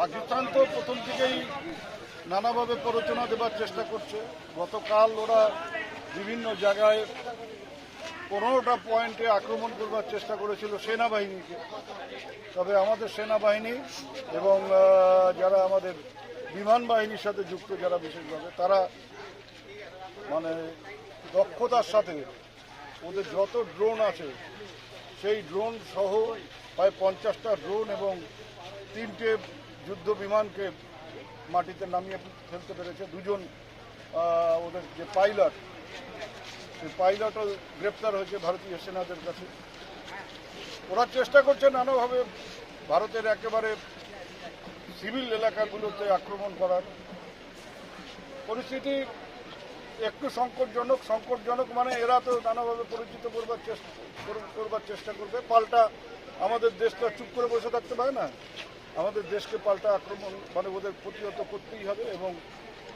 পাকিস্তান তো প্রথম থেকেই নানাভাবে প্ররোচনা দেবার চেষ্টা করছে। গতকাল ওরা বিভিন্ন জায়গায় পনেরোটা পয়েন্টে আক্রমণ করবার চেষ্টা করেছিল সেনাবাহিনীকে। তবে আমাদের সেনাবাহিনী এবং যারা আমাদের বিমান বাহিনীর সাথে যুক্ত যারা বিশেষভাবে, তারা মানে দক্ষতার সাথে ওদের যত ড্রোন আছে, সেই ড্রোন সহ প্রায় পঞ্চাশটা ড্রোন এবং তিনটে যুদ্ধ বিমানকে মাটিতে নামিয়ে ফেলতে পেরেছে। দুজন ওদের যে পাইলট, সেই পাইলটও গ্রেপ্তার হয়েছে ভারতীয় সেনাদের কাছে। ওরা চেষ্টা করছে নানাভাবে ভারতের একেবারে সিভিল এলাকাগুলোতে আক্রমণ করার। পরিস্থিতি একটু সংকটজনক। সংকটজনক মানে এরা তো নানাভাবে পরিচিত করবার চেষ্টা কর- করবার চেষ্টা করবে। পাল্টা আমাদের দেশটা চুপ করে বসে থাকতে পারে না। আমাদের দেশকে পাল্টা আক্রমণ মানে ওদের প্রতিহত করতেই হবে এবং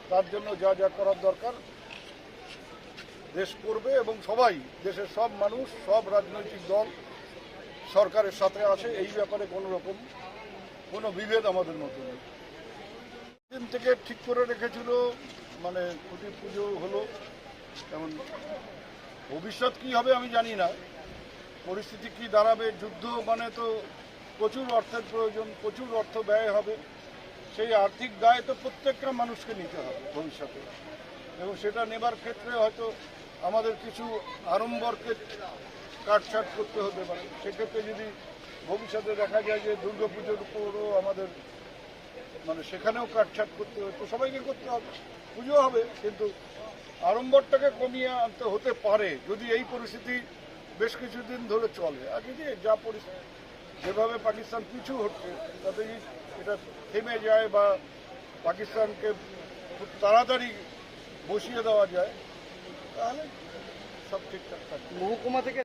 তার জন্য যা যা করার দরকার দেশ করবে এবং সবাই, দেশের সব মানুষ, সব রাজনৈতিক দল সরকারের সাথে আছে, এই ব্যাপারে কোনো রকম কোনো বিভেদ আমাদের মধ্যে নেই। দিন থেকে ঠিক করে রেখেছিল মানে খুঁটি পুজো হলো যেমন ভবিষ্যৎ কি হবে আমি জানি না। পরিস্থিতি কি দাঁড়াবে, যুদ্ধ মানে তো প্রচুর অর্থের প্রয়োজন, প্রচুর অর্থ ব্যয় হবে। সেই আর্থিক দায় তো প্রত্যেকটা মানুষকে নিতে হবে ভবিষ্যতে। এবং সেটা নেবার ক্ষেত্রে হয়তো আমাদের কিছু আড়ম্বরকে কাটছাট করতে হতে পারে। সেক্ষেত্রে যদি ভবিষ্যতে দেখা যায় যে দুর্গাপুজোর উপরও আমাদের মানে সেখানেও কাটছাট করতে হবে তো সবাইকে করতে হবে। পুজো হবে, কিন্তু আড়ম্বরটাকে কমিয়ে আনতে হতে পারে। যদি এই পরিস্থিতি বেশ কিছুদিন ধরে চলে আর যদি যা পরিস্থিতি যেভাবে পাকিস্তান পিছু হচ্ছে তাতে এটা থেমে যায় বা পাকিস্তানকে খুব তাড়াতাড়ি বসিয়ে দেওয়া যায়, তাহলে সব ঠিকঠাক থাকবে। মহকুমা থেকে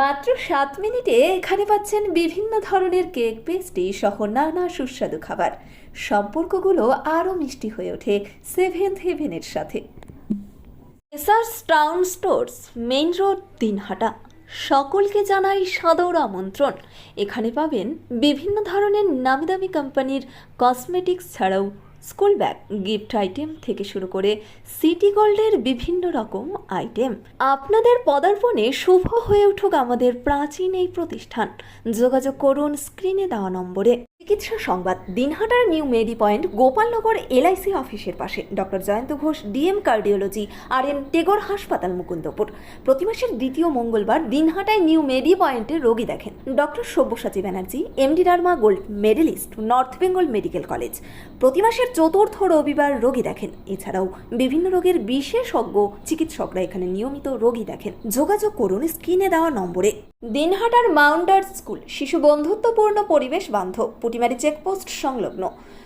মাত্র সাত মিনিটে এখানে পাচ্ছেন বিভিন্ন ধরনের কেক পেস্ট্রি সহ নানা সুস্বাদু খাবার। সম্পর্কগুলো আরও মিষ্টি হয়ে ওঠে সেভেন্থ হেভেনের সাথে। এসার্স town stores main road Dinhata সকলকে জানাই সাদর আমন্ত্রণ। এখানে পাবেন বিভিন্ন ধরনের নামি দামি কোম্পানির কসমেটিক্স ছাড়াও স্কুল ব্যাগ, গিফট আইটেম থেকে শুরু করে সিটি গোল্ডের বিভিন্ন রকম আইটেম। আপনাদের পদার্পণে শুভ হয়ে উঠুক আমাদের প্রাচীন এই প্রতিষ্ঠান। যোগাযোগ করুন স্ক্রিনে দেওয়া নম্বরে। চিকিৎসা সংবাদ, দিনহাটার new medi point, Gopalnagar LIC অফিসের পাশে। Doctor Joyanta Ghosh, DM cardiology R N Tagore হাসপাতাল, মুকুন্দপুর। প্রতি মাসের দ্বিতীয় মঙ্গলবার দিনহাটায় নিউ মেডি পয়েন্টে রোগী দেখেন। Doctor Sabyasachi Banerjee, MD derma gold medalist, north Bengal medical college. প্রতি মাসের চতুর্থ রবিবার রোগী দেখেন। এছাড়াও বিভিন্ন রোগের বিশেষজ্ঞ চিকিৎসকরা এখানে নিয়মিত রোগী দেখেন। যোগাযোগ করুন স্ক্রিনে দেওয়া নম্বরে। দিনহাটার মাউন্টার স্কুল, শিশু বন্ধুত্বপূর্ণ পরিবেশ বান্ধব, পুটিমারি চেকপোস্ট সংলগ্ন।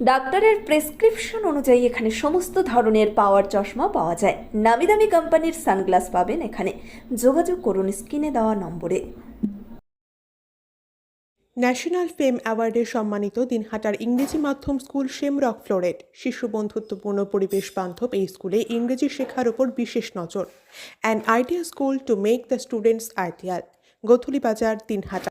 ডাক্তারের প্রেসক্রিপশন অনুযায়ী এখানে সমস্ত ধরনের পাওয়ার চশমা পাওয়া যায়। নামি দামি কোম্পানির সানগ্লাস পাবেন এখানে। যোগাযোগ করুন স্ক্রিনে দেওয়া নম্বরে। ন্যাশনাল ফেম অ্যাওয়ার্ডে সম্মানিত দিনহাটার ইংরেজি মাধ্যম স্কুল শেমরক ফ্লোরেট, শিশু বন্ধুত্বপূর্ণ পরিবেশ বান্ধব এই স্কুলে ইংরেজি শেখার ওপর বিশেষ নজর। An idea school to make the students ideal Godhuli Bazar, Dinhata.